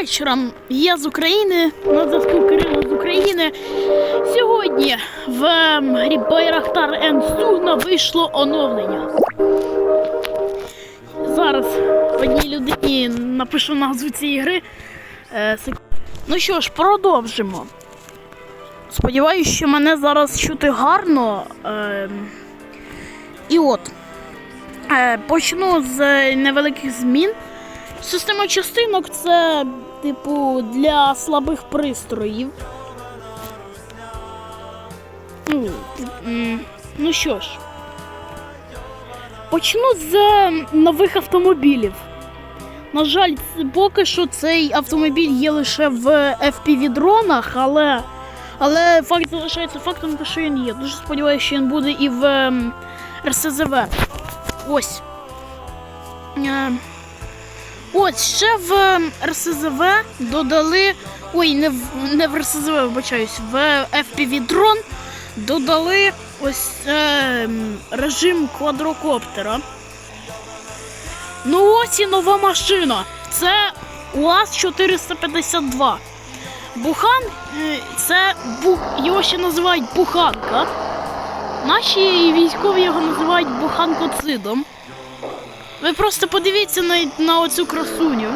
вечора. Я з України, на зв'язку Кирило з України. Сьогодні в ем, грі Байрактар Енд Сугна вийшло оновлення. Зараз одній людині напишу назву цієї гри. Е, Ну що ж, продовжимо. Сподіваюсь, що мене зараз чути гарно. Ем, І от. Е, Почну з невеликих змін. Система частинок це, типу, для слабих пристроїв. Ну, що ж. Почну з е, нових автомобілів. На жаль, поки що цей автомобіль є лише в FPV-дронах, але, але факт залишається фактом, що він є. Дуже сподіваюся, що він буде і в ем, РСЗВ. Ось. Е, Ось ще в ем, РСЗВ додали. Ой, не в не в РСЗВ, вибачаюсь, в FPV дрон додали ось ем, режим квадрокоптера. Ну ось і нова машина. Це УАЗ-452. Бухан е, це бу, його ще називають буханка. Наші військові його називають буханкоцидом. Ви просто подивіться на, на оцю красуню.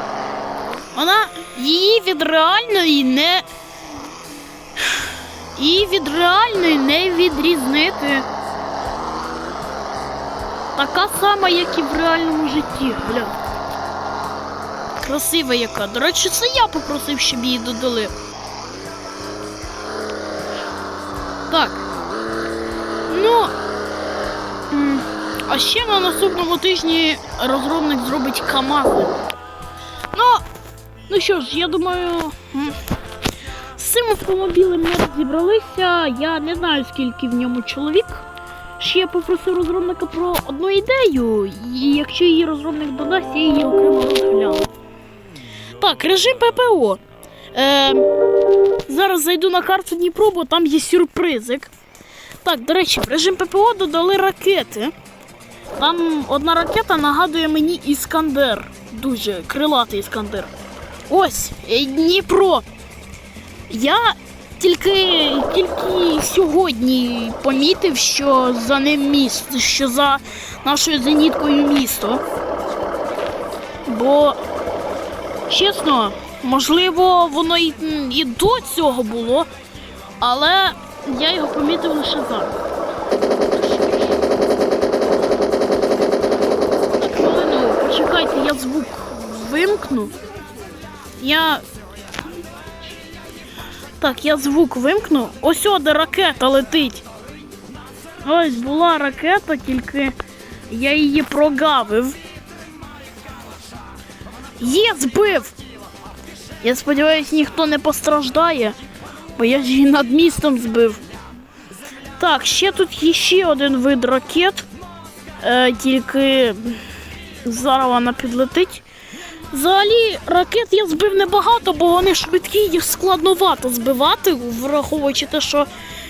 Вона її від реальної не. Її від реальної не відрізнити. Така сама, як і в реальному житті. Гля. Красива яка. До речі, це я попросив, щоб її додали. А ще на наступному тижні розробник зробить КАМАЗи. Ну, ну що ж, я думаю, з цим автомобілем ми розібралися. Я не знаю, скільки в ньому чоловік. Ще я попросив розробника про одну ідею, і якщо її розробник додасть, я її окремо розгляну. Так, режим ППО. Е, зараз зайду на карту Дніпро, бо там є сюрпризик. Так, до речі, в режим ППО додали ракети. Там одна ракета нагадує мені Іскандер. Дуже крилатий Іскандер. Ось, е, Дніпро. Я тільки, тільки сьогодні помітив, що за ним місто, що за нашою зеніткою місто. Бо, чесно, можливо, воно і, і до цього було, але я його помітив лише зараз. Так, хвилину, почекайте, я звук вимкну. Я. Так, я звук вимкну. Ось де ракета летить. Ось була ракета, тільки я її прогавив. Є, збив! Я сподіваюся, ніхто не постраждає, бо я ж її над містом збив. Так, ще тут є ще один вид ракет. Е, тільки зараз вона підлетить. Взагалі, ракет я збив небагато, бо вони швидкі, їх складновато збивати, враховуючи те, що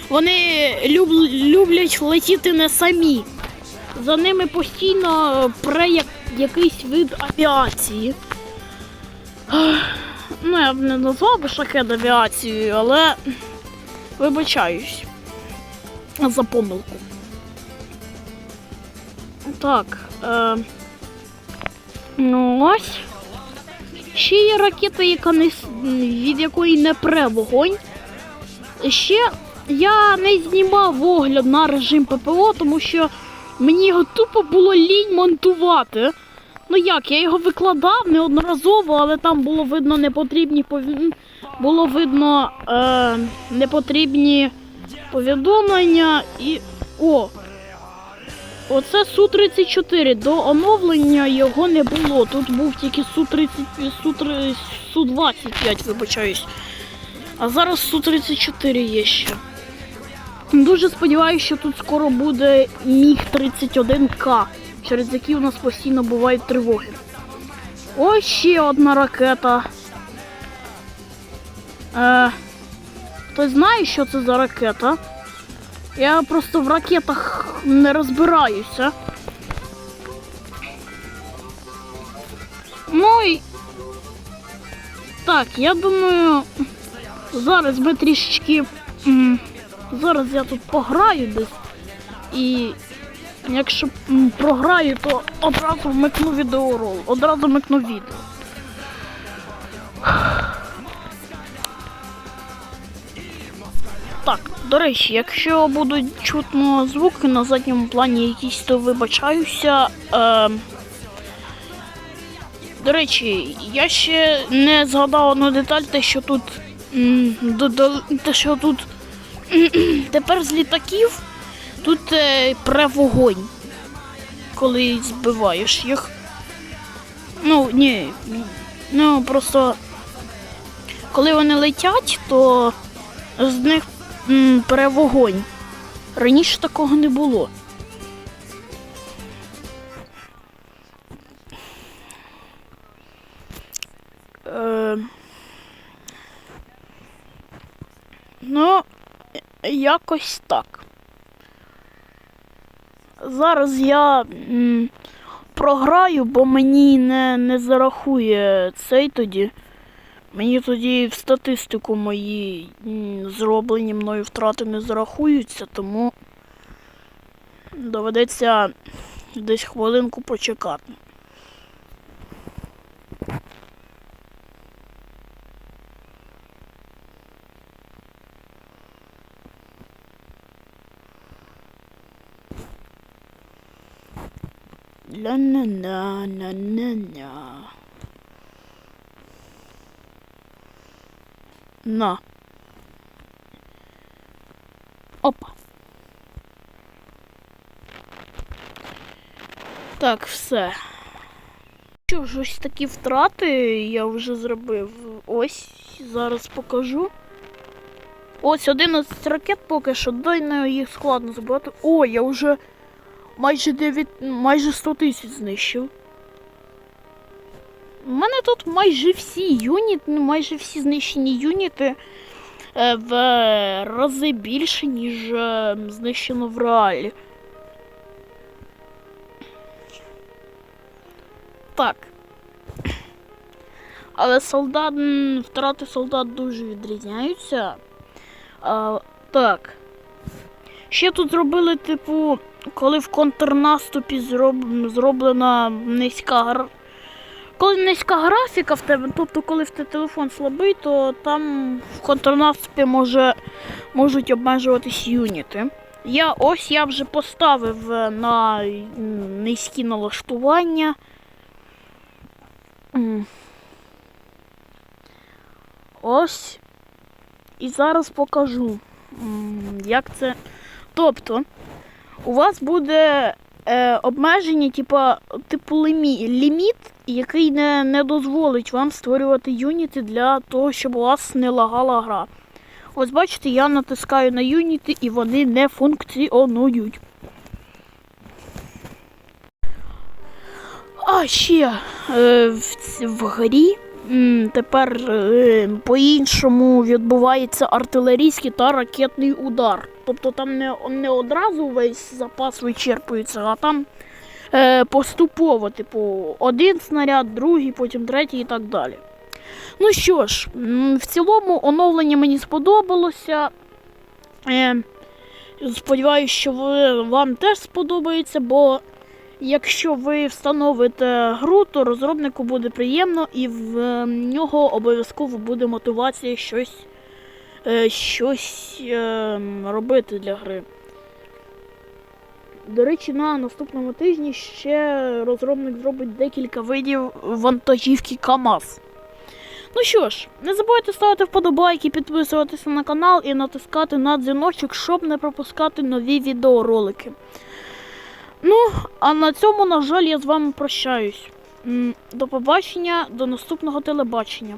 вони люб, люблять летіти не самі. За ними постійно пре як, якийсь вид авіації. Ну, я б не назвав би шахет авіацією, але вибачаюсь за помилку. Так. Е, ну ось. Ще є ракета, яка не, від якої не пре вогонь. Ще я не знімав огляд на режим ППО, тому що мені його тупо було лінь монтувати. Ну як, я його викладав неодноразово, але там було видно непотрібні було видно е... непотрібні повідомлення і. О! Оце Су-34. До оновлення його не було. Тут був тільки Су-30, Су-3, Су-25, вибачаюсь. А зараз Су-34 є ще. Дуже сподіваюся, що тут скоро буде Міг-31К, через який у нас постійно бувають тривоги. Ось ще одна ракета. Е, хтось знає, що це за ракета? Я просто в ракетах не розбираюся. Ну і Так, я думаю, зараз ми трішечки. Зараз я тут пограю десь. І якщо програю, то одразу вмикну відеорол. Одразу вмикну відео. До речі, якщо будуть чутно звуки на задньому плані якісь, то вибачаюся. Е, до речі, я ще не згадав одну деталь, те, що тут. Те, що тут тепер з літаків тут е, пре вогонь, коли збиваєш їх. Ну, ні. Ну, просто коли вони летять, то з них м, пре вогонь. Раніше такого не було. Е, ну, якось так. Зараз я м, програю, бо мені не, не зарахує цей тоді. Мені тоді в статистику мої зроблені мною втрати не зарахуються, тому доведеться десь хвилинку почекати. Ля-на-на-на-на-на. На. Опа. Так, все. Що ж, ось такі втрати я вже зробив. Ось зараз покажу. Ось 11 ракет поки що, дай на їх складно забрати. О, я вже майже 9, майже 100 тисяч знищив. У мене тут майже всі юніти, ну майже всі знищені юніти е, в рази більше, ніж е, знищено в реалі. Так. Але солдат, втрати солдат дуже відрізняються. А, так. Ще тут зробили, типу, коли в контрнаступі зроб... зроблена низька. Коли низька графіка в тебе, тобто коли в тебе телефон слабий, то там в контрнаступі може, можуть обмежуватись юніти. Я ось я вже поставив е, на низькі налаштування. Ось. І зараз покажу, як це. Тобто, у вас буде е, обмеження, типа, типу лімі, ліміт, який не, не дозволить вам створювати юніти для того, щоб у вас не лагала гра. Ось бачите, я натискаю на юніти і вони не функціонують. А ще е, в, в грі м, тепер е, по-іншому відбувається артилерійський та ракетний удар. Тобто там не, не одразу весь запас вичерпується, а там е, поступово, типу, один снаряд, другий, потім третій і так далі. Ну що ж, в цілому оновлення мені сподобалося. Е, сподіваюся, що вам теж сподобається, бо якщо ви встановите гру, то розробнику буде приємно і в е, нього обов'язково буде мотивація щось, е, щось е, робити для гри. До речі, на наступному тижні ще розробник зробить декілька видів вантажівки КАМАЗ. Ну що ж, не забудьте ставити вподобайки, підписуватися на канал і натискати на дзвіночок, щоб не пропускати нові відеоролики. Ну, а на цьому, на жаль, я з вами прощаюсь. До побачення, до наступного телебачення.